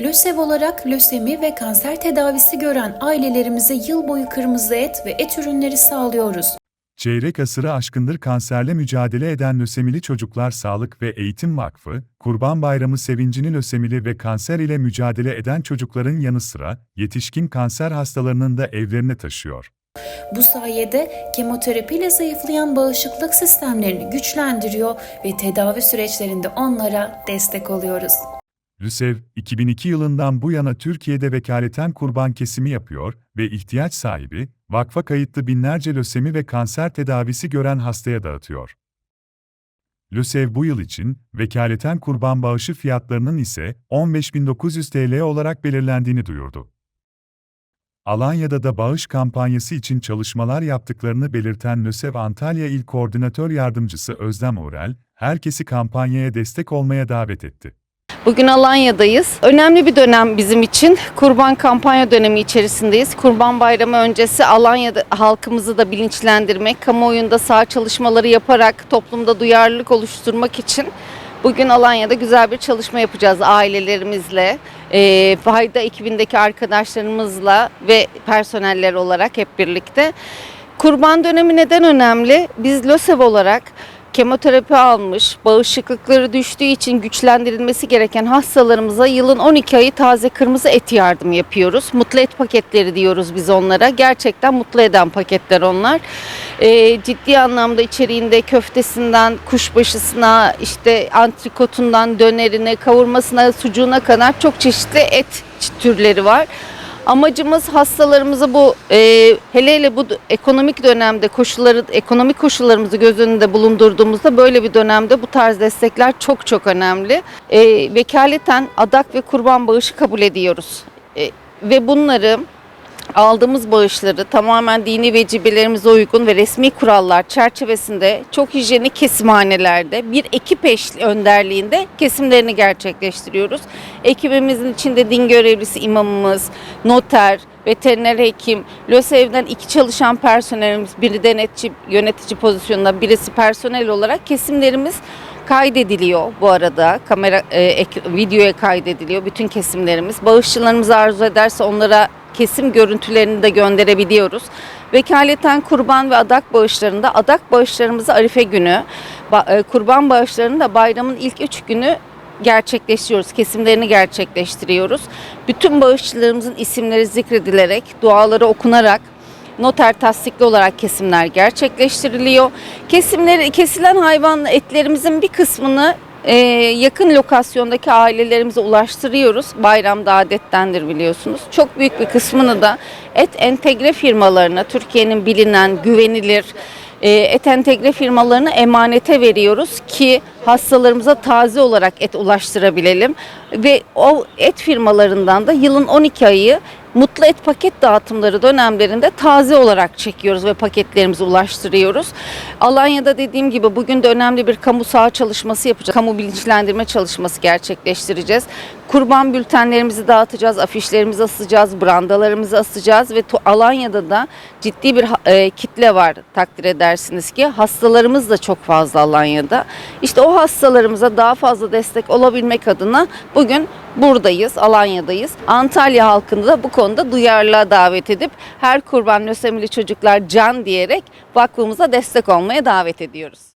LÖSEV olarak lösemi ve kanser tedavisi gören ailelerimize yıl boyu kırmızı et ve et ürünleri sağlıyoruz. Çeyrek asırı aşkındır kanserle mücadele eden Lösemili Çocuklar Sağlık ve Eğitim Vakfı, Kurban Bayramı sevincini lösemili ve kanser ile mücadele eden çocukların yanı sıra yetişkin kanser hastalarının da evlerine taşıyor. Bu sayede kemoterapiyle zayıflayan bağışıklık sistemlerini güçlendiriyor ve tedavi süreçlerinde onlara destek oluyoruz. LÜSEV, 2002 yılından bu yana Türkiye'de vekaleten kurban kesimi yapıyor ve ihtiyaç sahibi, vakfa kayıtlı binlerce lösemi ve kanser tedavisi gören hastaya dağıtıyor. LÜSEV bu yıl için, vekaleten kurban bağışı fiyatlarının ise 15.900 TL olarak belirlendiğini duyurdu. Alanya'da da bağış kampanyası için çalışmalar yaptıklarını belirten LÖSEV Antalya İl Koordinatör Yardımcısı Özlem Uğrel, herkesi kampanyaya destek olmaya davet etti. Bugün Alanya'dayız. Önemli bir dönem bizim için. Kurban kampanya dönemi içerisindeyiz. Kurban Bayramı öncesi Alanya'da halkımızı da bilinçlendirmek, kamuoyunda sağ çalışmaları yaparak toplumda duyarlılık oluşturmak için bugün Alanya'da güzel bir çalışma yapacağız ailelerimizle, e, fayda ekibindeki arkadaşlarımızla ve personeller olarak hep birlikte. Kurban dönemi neden önemli? Biz LÖSEV olarak kemoterapi almış, bağışıklıkları düştüğü için güçlendirilmesi gereken hastalarımıza yılın 12 ayı taze kırmızı et yardımı yapıyoruz. Mutlu et paketleri diyoruz biz onlara. Gerçekten mutlu eden paketler onlar. Ee, ciddi anlamda içeriğinde köftesinden, kuşbaşısına, işte antrikotundan, dönerine, kavurmasına, sucuğuna kadar çok çeşitli et türleri var. Amacımız hastalarımızı bu e, hele hele bu ekonomik dönemde koşulları ekonomik koşullarımızı göz önünde bulundurduğumuzda böyle bir dönemde bu tarz destekler çok çok önemli. E, vekaleten adak ve kurban bağışı kabul ediyoruz. E, ve bunları aldığımız bağışları tamamen dini vecibelerimize uygun ve resmi kurallar çerçevesinde çok hijyenik kesimhanelerde bir ekip eş önderliğinde kesimlerini gerçekleştiriyoruz. Ekibimizin içinde din görevlisi imamımız, noter, veteriner hekim, LÖSEV'den iki çalışan personelimiz, biri denetçi, yönetici pozisyonunda, birisi personel olarak kesimlerimiz kaydediliyor bu arada. Kamera e, ek- videoya kaydediliyor bütün kesimlerimiz. Bağışçılarımız arzu ederse onlara kesim görüntülerini de gönderebiliyoruz. Vekaleten kurban ve adak bağışlarında adak bağışlarımızı Arife günü, e, kurban bağışlarını da bayramın ilk üç günü gerçekleştiriyoruz. Kesimlerini gerçekleştiriyoruz. Bütün bağışçılarımızın isimleri zikredilerek, duaları okunarak noter tasdikli olarak kesimler gerçekleştiriliyor. Kesimleri kesilen hayvan etlerimizin bir kısmını e, yakın lokasyondaki ailelerimize ulaştırıyoruz. Bayramda adettendir biliyorsunuz. Çok büyük bir kısmını da et entegre firmalarına, Türkiye'nin bilinen, güvenilir e, et entegre firmalarına emanete veriyoruz ki hastalarımıza taze olarak et ulaştırabilelim. Ve o et firmalarından da yılın 12 ayı Mutlu Et paket dağıtımları dönemlerinde taze olarak çekiyoruz ve paketlerimizi ulaştırıyoruz. Alanya'da dediğim gibi bugün de önemli bir kamu saha çalışması yapacağız. Kamu bilinçlendirme çalışması gerçekleştireceğiz. Kurban bültenlerimizi dağıtacağız, afişlerimizi asacağız, brandalarımızı asacağız ve Alanya'da da ciddi bir e, kitle var takdir edersiniz ki. Hastalarımız da çok fazla Alanya'da. İşte o hastalarımıza daha fazla destek olabilmek adına bugün buradayız, Alanya'dayız. Antalya halkını da bu konuda duyarlılığa davet edip her kurban lösemili çocuklar can diyerek vakfımıza destek olmaya davet ediyoruz.